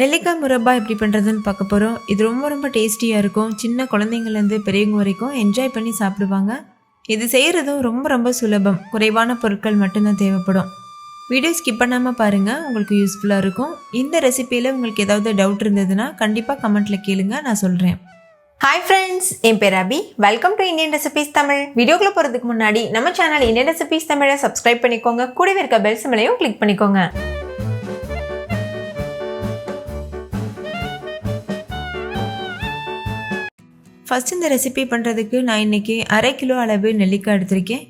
நெல்லிக்காய் முரப்பா எப்படி பண்ணுறதுன்னு பார்க்க போகிறோம் இது ரொம்ப ரொம்ப டேஸ்டியாக இருக்கும். சின்ன குழந்தைங்கள்லேருந்து பெரியவங்க வரைக்கும் என்ஜாய் பண்ணி சாப்பிடுவாங்க. இது செய்கிறதும் ரொம்ப ரொம்ப சுலபம். குறைவான பொருட்கள் மட்டும்தான் தேவைப்படும். வீடியோ ஸ்கிப் பண்ணாமல் பாருங்கள் உங்களுக்கு யூஸ்ஃபுல்லாக இருக்கும். இந்த ரெசிப்பியில் உங்களுக்கு ஏதாவது டவுட் இருந்ததுன்னா கண்டிப்பாக கமெண்ட்டில் கேளுங்க. நான் சொல்கிறேன் ஹாய் ஃப்ரெண்ட்ஸ் என் பேர் Abhi welcome to Indian recipes Tamil வீடியோக்குள்ள போகிறதுக்கு முன்னாடி நம்ம சேனல் இந்தியன் ரெசிபிஸ் தமிழை சப்ஸ்கிரைப் பண்ணிக்கோங்க. கூடவே இருக்க பெல் சிமலையும் கிளிக் பண்ணிக்கோங்க. ஃபஸ்ட் இந்த ரெசிபி பண்ணுறதுக்கு நான் இன்றைக்கி அரை கிலோ அளவு நெல்லிக்காய் எடுத்திருக்கேன்.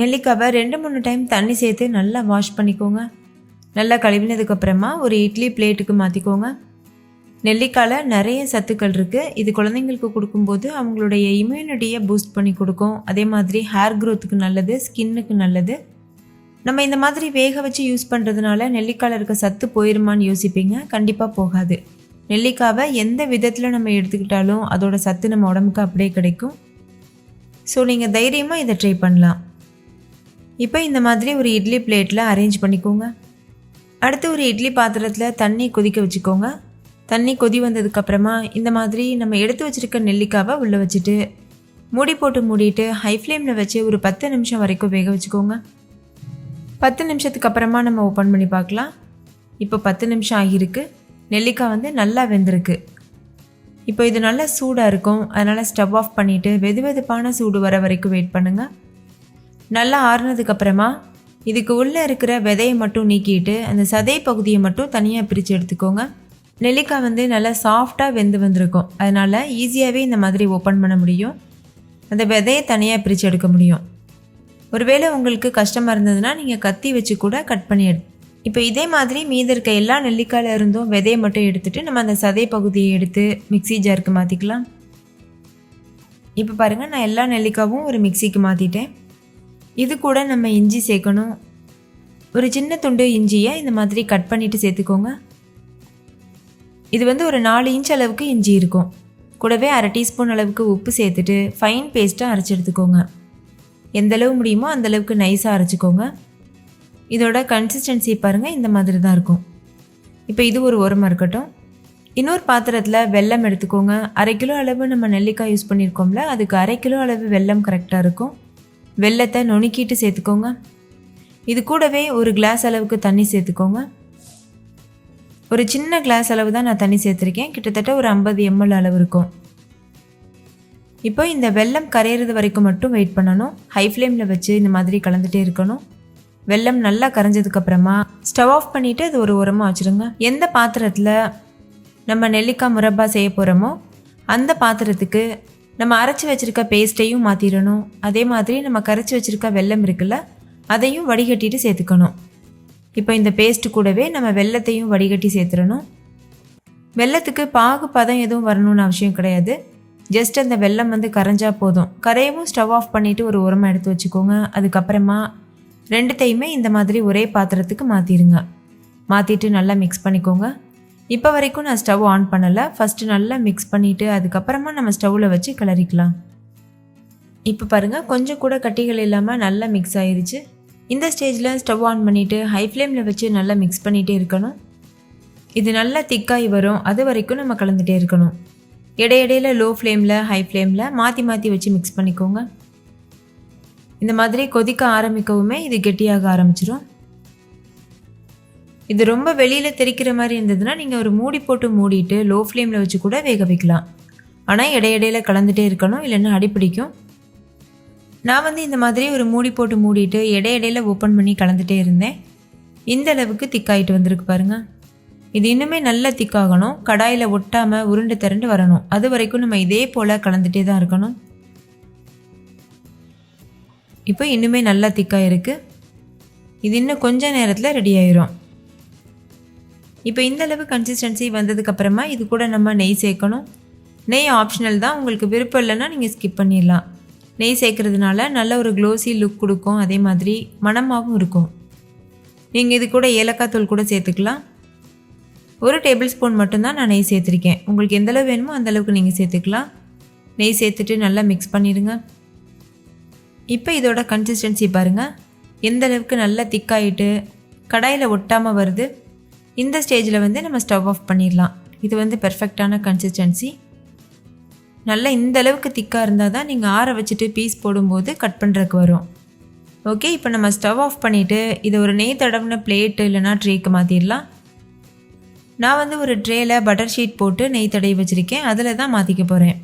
நெல்லிக்காவை ரெண்டு மூணு டைம் தண்ணி சேர்த்து நல்லா வாஷ் பண்ணிக்கோங்க. நல்லா கழுவினதுக்கப்புறமா ஒரு இட்லி பிளேட்டுக்கு மாற்றிக்கோங்க நெல்லிக்காயில் நிறைய சத்துக்கள் இருக்குது இது குழந்தைங்களுக்கு கொடுக்கும்போது அவங்களுடைய இம்யூனிட்டியை பூஸ்ட் பண்ணி கொடுக்கும். அதே மாதிரி ஹேர் க்ரோத்துக்கு நல்லது ஸ்கின்னுக்கு நல்லது. நம்ம இந்த மாதிரி வேக வச்சு யூஸ் பண்ணுறதுனால நெல்லிக்காயில் இருக்க சத்து போயிருமான்னு யோசிப்பீங்க. கண்டிப்பாக போகாது. நெல்லிக்காவை எந்த விதத்தில் நம்ம எடுத்துக்கிட்டாலும் அதோட சத்து நம்ம உடம்புக்கு அப்படியே கிடைக்கும். ஸோ நீங்கள் தைரியமாக இதை ட்ரை பண்ணலாம். இப்போ இந்த மாதிரி ஒரு இட்லி பிளேட்டில் அரேஞ்ச் பண்ணிக்கோங்க. அடுத்து ஒரு இட்லி பாத்திரத்தில் தண்ணி கொதிக்க வச்சுக்கோங்க. தண்ணி கொதி வந்ததுக்கப்புறமா இந்த மாதிரி நம்ம எடுத்து வச்சுருக்க நெல்லிக்காவை உள்ளே வச்சுட்டு மூடி போட்டு மூடிட்டு ஹை ஃப்ளேமில் வச்சு ஒரு பத்து நிமிஷம் வரைக்கும் வேக வச்சுக்கோங்க. பத்து நிமிஷத்துக்கு அப்புறமா நம்ம ஓப்பன் பண்ணி பார்க்கலாம். இப்போ பத்து நிமிஷம் ஆகியிருக்கு. நெல்லிக்காய் வந்து நல்லா வெந்திருக்கு. இப்போ இது நல்லா சூடாக இருக்கும். அதனால் ஸ்டவ் ஆஃப் பண்ணிவிட்டு வெது வெதுப்பான சூடு வர வரைக்கும் வெயிட் பண்ணுங்கள் நல்லா ஆறுனதுக்கப்புறமா இதுக்கு உள்ளே இருக்கிற விதையை மட்டும் நீக்கிட்டு அந்த சதை பகுதியை மட்டும் தனியாக பிரித்து எடுத்துக்கோங்க. நெல்லிக்காய் வந்து நல்லா சாஃப்டாக வெந்து வந்திருக்கும். அதனால் ஈஸியாகவே இந்த மாதிரி ஓப்பன் பண்ண முடியும். அந்த விதையை தனியாக பிரித்து எடுக்க முடியும். ஒருவேளை உங்களுக்கு கஷ்டமாக இருந்ததுன்னா நீங்கள் கத்தி வச்சு கூட கட் பண்ணி எடு இப்போ இதே மாதிரி மீதி இருக்க எல்லா நெல்லிக்காயில் இருந்தும் விதையை மட்டும் எடுத்துட்டு நம்ம அந்த சதை பகுதியை எடுத்து மிக்ஸி ஜாருக்கு மாற்றிக்கலாம் இப்போ பாருங்கள் நான் எல்லா நெல்லிக்காவும் ஒரு மிக்சிக்கு மாற்றிட்டேன் இது கூட நம்ம இஞ்சி சேர்க்கணும். ஒரு சின்ன துண்டு இஞ்சியை இந்த மாதிரி கட் பண்ணிவிட்டு சேர்த்துக்கோங்க. இது வந்து ஒரு நாலு இன்ச் அளவுக்கு இஞ்சி இருக்கும். கூடவே அரை டீஸ்பூன் அளவுக்கு உப்பு சேர்த்துட்டு ஃபைன் பேஸ்ட்டாக அரைச்சி எடுத்துக்கோங்க. எந்த அளவு முடியுமோ அந்தளவுக்கு நைஸாக அரைச்சிக்கோங்க. இதோட கன்சிஸ்டன்சி பாருங்கள் இந்த மாதிரி தான் இருக்கும். இப்போ இது ஒரு உரமாக இருக்கட்டும். இன்னொரு பாத்திரத்தில் வெல்லம் எடுத்துக்கோங்க. அரை கிலோ அளவு நம்ம நெல்லிக்காய் யூஸ் பண்ணியிருக்கோம்ல அதுக்கு அரை கிலோ அளவு வெல்லம் கரெக்டாக இருக்கும். வெல்லத்தை நுணுக்கிட்டு சேர்த்துக்கோங்க. இது கூடவே ஒரு கிளாஸ் அளவுக்கு தண்ணி சேர்த்துக்கோங்க. ஒரு சின்ன கிளாஸ் அளவு தான் நான் தண்ணி சேர்த்துருக்கேன். கிட்டத்தட்ட ஒரு ஐம்பது எம்எல் அளவு இருக்கும். இப்போ இந்த வெல்லம் கரையிறது வரைக்கும் மட்டும் வெயிட் பண்ணணும். ஹை ஃப்ளேமில் வச்சு இந்த மாதிரி கலந்துகிட்டே இருக்கணும். வெல்லம் நல்லா கரைஞ்சதுக்கப்புறமா ஸ்டவ் ஆஃப் பண்ணிவிட்டு அது ஒரு உரமாக வச்சுருங்க. எந்த பாத்திரத்தில் நம்ம நெல்லிக்காய் முரப்பா செய்ய போகிறோமோ அந்த பாத்திரத்துக்கு நம்ம அரைச்சி வச்சுருக்க பேஸ்ட்டையும் மாற்றிடணும் அதே மாதிரி நம்ம கரைச்சி வச்சுருக்க வெல்லம் இருக்குல்ல அதையும் வடிகட்டிட்டு சேர்த்துக்கணும். இப்போ இந்த பேஸ்ட்டு கூடவே நம்ம வெல்லத்தையும் வடிகட்டி சேர்த்துடணும். வெல்லத்துக்கு பாகு பதம் எதுவும் வரணும்னு அவசியம் கிடையாது. ஜஸ்ட் அந்த வெல்லம் வந்து கரைஞ்சா போதும். கரையவும் ஸ்டவ் ஆஃப் பண்ணிவிட்டு ஒரு உரமாக எடுத்து வச்சுக்கோங்க. அதுக்கப்புறமா ரெண்டுத்தையுமே இந்த மாதிரி ஒரே பாத்திரத்துக்கு மாற்றிடுங்க மாற்றிட்டு நல்லா மிக்ஸ் பண்ணிக்கோங்க. இப்போ வரைக்கும் நான் ஸ்டவ் ஆன் பண்ணலை. ஃபஸ்ட்டு நல்லா மிக்ஸ் பண்ணிவிட்டு அதுக்கப்புறமா நம்ம ஸ்டவ்வில் வச்சு கிளறிக்கலாம். இப்போ பாருங்கள் கொஞ்சம் கூட கட்டிகள் இல்லாமல் நல்லா மிக்ஸ் ஆயிடுச்சு இந்த ஸ்டேஜில் ஸ்டவ் ஆன் பண்ணிவிட்டு ஹை ஃப்ளேமில் வச்சு நல்லா மிக்ஸ் பண்ணிகிட்டே இருக்கணும். இது நல்லா திக்காகி வரும். அது வரைக்கும் நம்ம கலந்துகிட்டே இருக்கணும். இடையிடையில் லோ ஃப்ளேமில் ஹை ஃப்ளேமில் மாற்றி மாற்றி வச்சு மிக்ஸ் பண்ணிக்கோங்க. இந்த மாதிரி கொதிக்க ஆரம்பிக்கவுமே இது கெட்டியாக ஆரம்பிச்சிடும் இது ரொம்ப வெளியில் தெரிக்கிற மாதிரி இருந்ததுன்னா நீங்கள் ஒரு மூடி போட்டு மூடிட்டு லோ ஃப்ளேமில் வச்சு கூட வேக வைக்கலாம். ஆனால் இடையிடையில் கலந்துகிட்டே இருக்கணும் இல்லைன்னா அடிப்பிடிக்கும் நான் வந்து இந்த மாதிரி ஒரு மூடி போட்டு மூடிட்டு இடையிடையில் ஓப்பன் பண்ணி கலந்துகிட்டே இருந்தேன். இந்த அளவுக்கு திக்காயிட்டு வந்திருக்கு பாருங்க. இது இன்னுமே நல்லா திக்காகணும். கடாயில் ஒட்டாமல் உருண்டு திரண்டு வரணும். அது வரைக்கும் நம்ம இதே போல் கலந்துகிட்டே தான் இருக்கணும். இப்போ இன்னுமே நல்லா திக்காக இருக்குது இது இன்னும் கொஞ்ச நேரத்தில் ரெடி ஆயிரும். இப்போ இந்த அளவு கன்சிஸ்டன்சி வந்ததுக்கப்புறமா இது கூட நம்ம நெய் சேர்க்கணும். நெய் ஆப்ஷனல் தான். உங்களுக்கு விருப்பம் இல்லைன்னா நீங்கள் ஸ்கிப் பண்ணிடலாம். நெய் சேர்க்கறதுனால நல்ல ஒரு க்ளோஸி லுக் கொடுக்கும். அதே மாதிரி மணமாகவும் இருக்கும். நீங்கள் இது கூட ஏலக்காய் தூள் கூட சேர்த்துக்கலாம். ஒரு டேபிள் ஸ்பூன் மட்டும்தான் நான் நெய் சேர்த்துருக்கேன். உங்களுக்கு எந்தளவு வேணுமோ அந்த அளவுக்கு நீங்கள் சேர்த்துக்கலாம். நெய் சேர்த்துட்டு நல்லா மிக்ஸ் பண்ணிடுங்க. இப்போ இதோட கன்சிஸ்டன்சி பாருங்கள் எந்த அளவுக்கு நல்லா திக்காயிட்டு கடாயில் ஒட்டாமல் வருது இந்த ஸ்டேஜில் வந்து நம்ம ஸ்டவ் ஆஃப் பண்ணிடலாம். இது வந்து பெர்ஃபெக்டான கன்சிஸ்டன்சி நல்லா இந்த அளவுக்கு திக்காக இருந்தால் தான் நீங்கள் ஆற வச்சுட்டு பீஸ் போடும்போது கட் பண்ணுறதுக்கு வரும். ஓகே இப்போ நம்ம ஸ்டவ் ஆஃப் பண்ணிவிட்டு இதை ஒரு நெய் தடவின பிளேட்டு இல்லைனா ட்ரேக்கு மாற்றிடலாம் நான் வந்து ஒரு ட்ரேயில் பட்டர் ஷீட் போட்டு நெய் தடவி வச்சுருக்கேன். அதில் தான் மாற்றிக்க போகிறேன்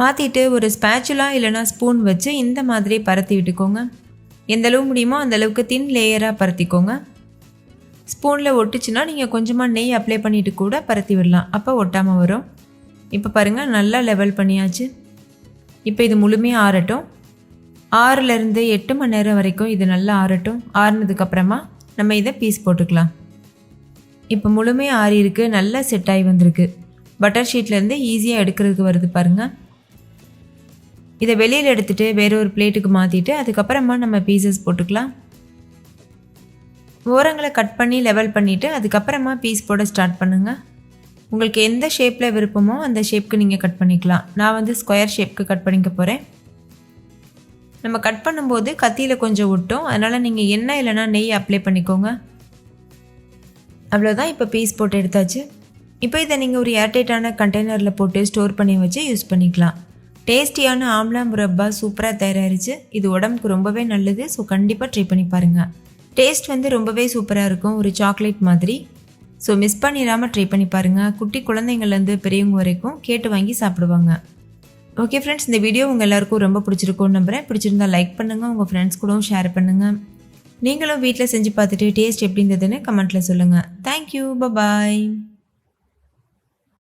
மாற்றிட்டு ஒரு ஸ்பேச்சுலா இல்லைனா ஸ்பூன் வச்சு இந்த மாதிரி பரத்தி விட்டுக்கோங்க. எந்த அளவு முடியுமோ அந்தளவுக்கு தின் லேயராக பரத்திக்கோங்க. ஸ்பூனில் ஒட்டுச்சுன்னா நீங்கள் கொஞ்சமாக நெய் அப்ளை பண்ணிவிட்டு கூட பரத்தி விடலாம். அப்போ ஒட்டாமல் வரும். இப்போ பாருங்கள் நல்லா லெவல் பண்ணியாச்சு. இப்போ இது முழுமையாக ஆறட்டும். ஆறுலேருந்து எட்டு மணி நேரம் வரைக்கும் இது நல்லா ஆறட்டும். ஆறுனதுக்கப்புறமா நம்ம இதை பீஸ் போட்டுக்கலாம். இப்போ முழுமையாக ஆறியிருக்கு நல்லா செட் ஆகி வந்திருக்கு. பட்டர் ஷீட்லேருந்து ஈஸியாக எடுக்கிறதுக்கு வருது பாருங்கள் இதை வெளியில் எடுத்துகிட்டு வேறு ஒரு பிளேட்டுக்கு மாற்றிட்டு அதுக்கப்புறமா நம்ம பீசஸ் போட்டுக்கலாம். ஓரங்களை கட் பண்ணி லெவல் பண்ணிவிட்டு அதுக்கப்புறமா பீஸ் போட ஸ்டார்ட் பண்ணுங்கள் உங்களுக்கு எந்த ஷேப்பில் விருப்பமோ அந்த ஷேப்க்கு நீங்கள் கட் பண்ணிக்கலாம். நான் வந்து ஸ்கொயர் ஷேப்க்கு கட் பண்ணிக்க போகிறேன் நம்ம கட் பண்ணும்போது கத்தியில் கொஞ்சம் ஒட்டும். அதனால் நீங்கள் எண்ணெய் இல்லைன்னா நெய் அப்ளை பண்ணிக்கோங்க. அவ்வளோதான் இப்போ பீஸ் போட்டு எடுத்தாச்சு. இப்போ இதை நீங்கள் ஒரு ஏர்டைட்டான கண்டெய்னரில் போட்டு ஸ்டோர் பண்ணி வச்சு யூஸ் பண்ணிக்கலாம். டேஸ்டியான ஆம்லா முரப்பா சூப்பராக தயாரிச்சு இது உடம்புக்கு ரொம்பவே நல்லது. ஸோ கண்டிப்பாக ட்ரை பண்ணி பாருங்கள் டேஸ்ட் வந்து ரொம்பவே சூப்பராக இருக்கும். ஒரு சாக்லேட் மாதிரி. ஸோ மிஸ் பண்ணிடாமல் ட்ரை பண்ணி பாருங்கள் குட்டி குழந்தைங்கள்லேருந்து பெரியவங்க வரைக்கும் கேட்டு வாங்கி சாப்பிடுவாங்க. ஓகே ஃப்ரெண்ட்ஸ் இந்த வீடியோ உங்கள் எல்லாருக்கும் ரொம்ப பிடிச்சிருக்கும்னு நம்புறேன். பிடிச்சிருந்தா லைக் பண்ணுங்கள் உங்கள் ஃப்ரெண்ட்ஸ் கூடவும் ஷேர் பண்ணுங்கள் நீங்களும் வீட்டில் செஞ்சு பார்த்துட்டு டேஸ்ட் எப்படி இருந்ததுன்னு கமெண்ட்டில் சொல்லுங்கள் தேங்க்யூ பபாய்